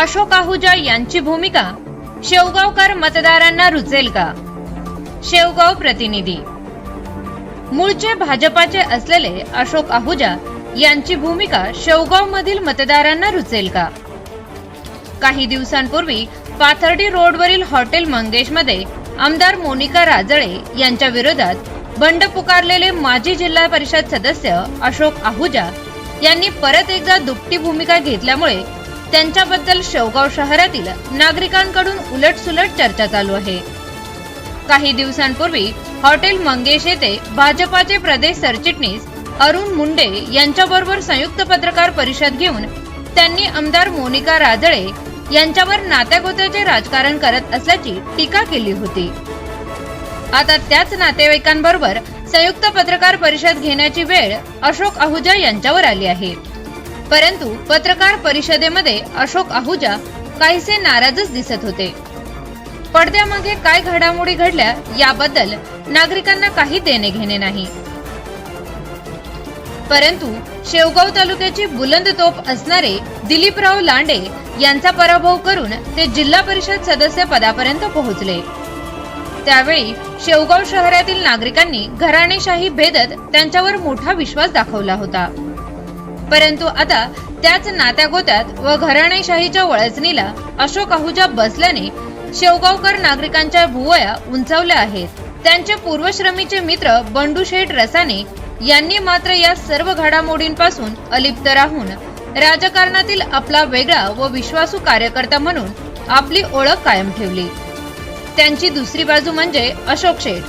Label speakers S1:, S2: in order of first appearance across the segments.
S1: अशोक आहुजा यांची भूमिका शेवगावकर मतदारांना रुचेल का? शेवगाव प्रतिनिधी. मूळचे भाजपाचे असलेले अशोक आहुजा यांची भूमिका शेवगाव मधील मतदारांना रुचेल का? काही दिवसांपूर्वी पाथर्डी रोडवरील हॉटेल मंगेशमध्ये आमदार मोनिका राजळे यांच्या विरोधात बंड पुकारलेले माजी जिल्हा परिषद सदस्य अशोक आहुजा यांनी परत एकदा दुपटी भूमिका घेतल्यामुळे त्यांच्याबद्दल शेवगाव शहरातील नागरिकांकडून उलटसुलट चर्चा चालू आहे. काही दिवसांपूर्वी हॉटेल मंगेश येथे भाजपाचे प्रदेश सरचिटणीस अरुण मुंडे यांच्याबरोबर संयुक्त पत्रकार परिषद घेऊन त्यांनी आमदार मोनिका राजळे यांच्यावर नात्यागोत्याचे राजकारण करत असल्याची टीका केली होती. आता त्याच नातेवाईकांबरोबर संयुक्त पत्रकार परिषद घेण्याची वेळ अशोक आहुजा यांच्यावर आली आहे. परंतु पत्रकार परिषदेमध्ये अशोक आहुजा काहीसे नाराजच दिसत होते. पडद्यामागे काय घडामोडी घडल्या याबद्दल नागरिकांना काही देणे घेणे नाही. परंतु शेवगाव तालुक्याची बुलंद तोप असणारे दिलीपराव लांडे यांचा पराभव करून ते जिल्हा परिषद सदस्य पदापर्यंत पोहोचले. त्यावेळी शेवगाव शहरातील नागरिकांनी घराणेशाही भेदत त्यांच्यावर मोठा विश्वास दाखवला होता. परंतु आता त्याच नात्यागोत्यात व घराणेशाहीच्या वळचणीला अशोक आहुजा बसल्याने शेवगावकर नागरिकांच्या भुवया उंचावल्या आहेत. त्यांचे पूर्वश्रमीचे मित्र बंडू शेठ रसाने यांनी मात्र या सर्व घडामोडींपासून अलिप्त राहून राजकारणातील आपला वेगळा व विश्वासू कार्यकर्ता म्हणून आपली ओळख कायम ठेवली. त्यांची दुसरी बाजू म्हणजे अशोक शेठ.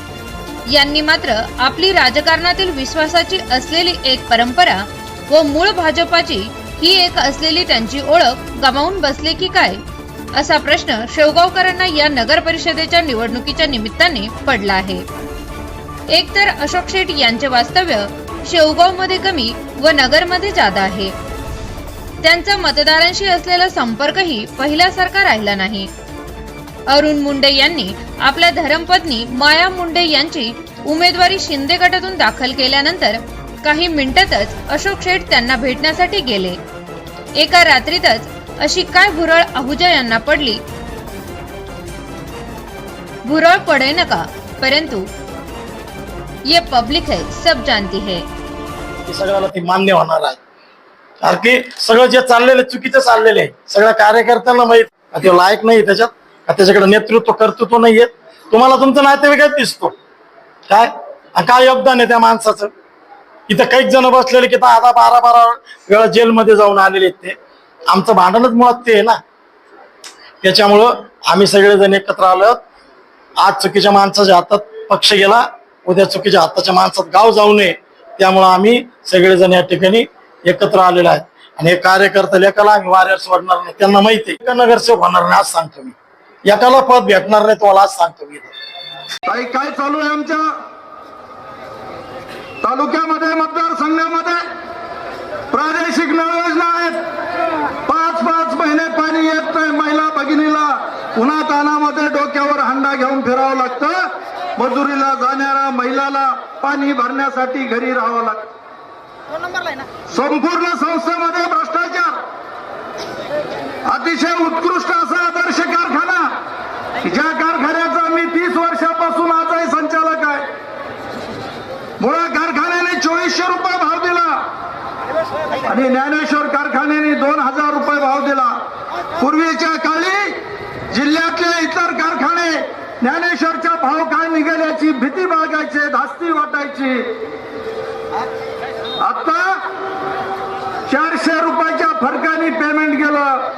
S1: यांनी मात्र आपली राजकारणातील विश्वासाची असलेली एक परंपरा व मूळ भाजपाची ही एक असलेली त्यांची ओळख गमावून बसले की काय? असा प्रश्न शेवगावकरांना या नगर परिषदेच्या निवडणुकीच्या निमित्ताने पडला आहे. एकतर अशोक शेठ यांचे वास्तव्य शेवगावमध्ये कमी व नगरमध्ये जादा आहे. त्यांचा मतदारांशी असलेला संपर्कही पहिल्यासारखा राहिला नाही. अरुण मुंडे यांनी आपल्या धर्मपत्नी माया मुंडे यांची उमेदवारी शिंदे गटातून दाखल केल्यानंतर काही मिनिटातच अशोक शेठ त्यांना भेटण्यासाठी गेले. एका रात्रीतच अशी काय भुरळ आहुजा यांना पडली? भुरळ पडे नका परंतु ये पब्लिक है सब जानती है.
S2: की सगळ्याला ती मान्य होणार आहे. कारण की सगळं जे चाललेलं चुकीचं चाललेलं आहे सगळ्या कार्यकर्त्यांना माहीत. का ते लायक नाही त्याच्यात? का त्याच्याकडे नेतृत्व कर्तृत्व नाहीये तुम्हाला तुमचं नातेवाईकच दिसतो. काय? आणि काय योगदान आहे त्या माणसाचं? इथं काही जण बसलेले की दहा बारा बारा वेळा जेलमध्ये जाऊन आलेले आहेत ते. आमचं भांडणच मुळात ते आहे ना. त्याच्यामुळं आम्ही सगळेजण एकत्र आलो आज चुकीच्या माणसाच्या हातात पक्ष गेला उद्या चुकीच्या हाताच्या माणसात गाव जाऊ नये. त्यामुळं आम्ही सगळेजण या ठिकाणी एकत्र आलेलो आहेत. आणि हे कार्यकर्ता लेखाला आम्ही वाऱ्यावर सोडणार नाही. त्यांना माहिती आहे. नगरसेवक होणार नाही आज सांगतो मी. एकाला पद भेटणार नाही तुम्हाला आज सांगतो मी इथं.
S3: काय चालू आहे आमच्या? तालुक्यामध्ये मतदारसंघामध्ये प्रादेशिक नळयोजना आहेत. पाच पाच महिने पाणी येत नाही. महिला भगिनीला उन्हा तानामध्ये डोक्यावर हंडा घेऊन फिरावं लागतं. मजुरीला जाणाऱ्या महिलाला पाणी भरण्यासाठी घरी राहावं लागतं. संपूर्ण संस्थेमध्ये भ्रष्टाचार. अतिशय उत्कृष्ट असा आदर्श कारखाना ज्या कारखान्याचा मी तीस वर्षापासून आजही संचालक आहे. कारखान्याने रुपये भाव दिला. आणि ज्ञानेश्वर कारखान्याने दोन हजार रुपये भाव दिला. पूर्वीच्या काळी जिल्ह्यातले इतर कारखाने ज्ञानेश्वरच्या भाव काय निघाल्याची भीती बाळगायची धास्ती वाटायची. आता चारशे रुपयाच्या फरकाने पेमेंट केलं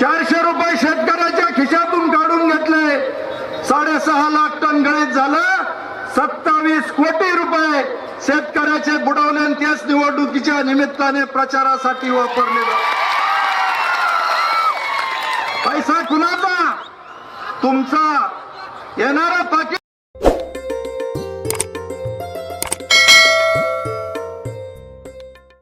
S3: चारशे रुपये शेतकऱ्याच्या खिशातून काढून घेतले. साडेसहा लाख टन गणित झालं. सत्तावीस कोटी रुपये शेतकऱ्याचे बुडवले आणि त्याच निवडणुकीच्या निमित्ताने प्रचारासाठी वापरले पैसा कुणाचा? तुमचा. येणारा पाकिस्तान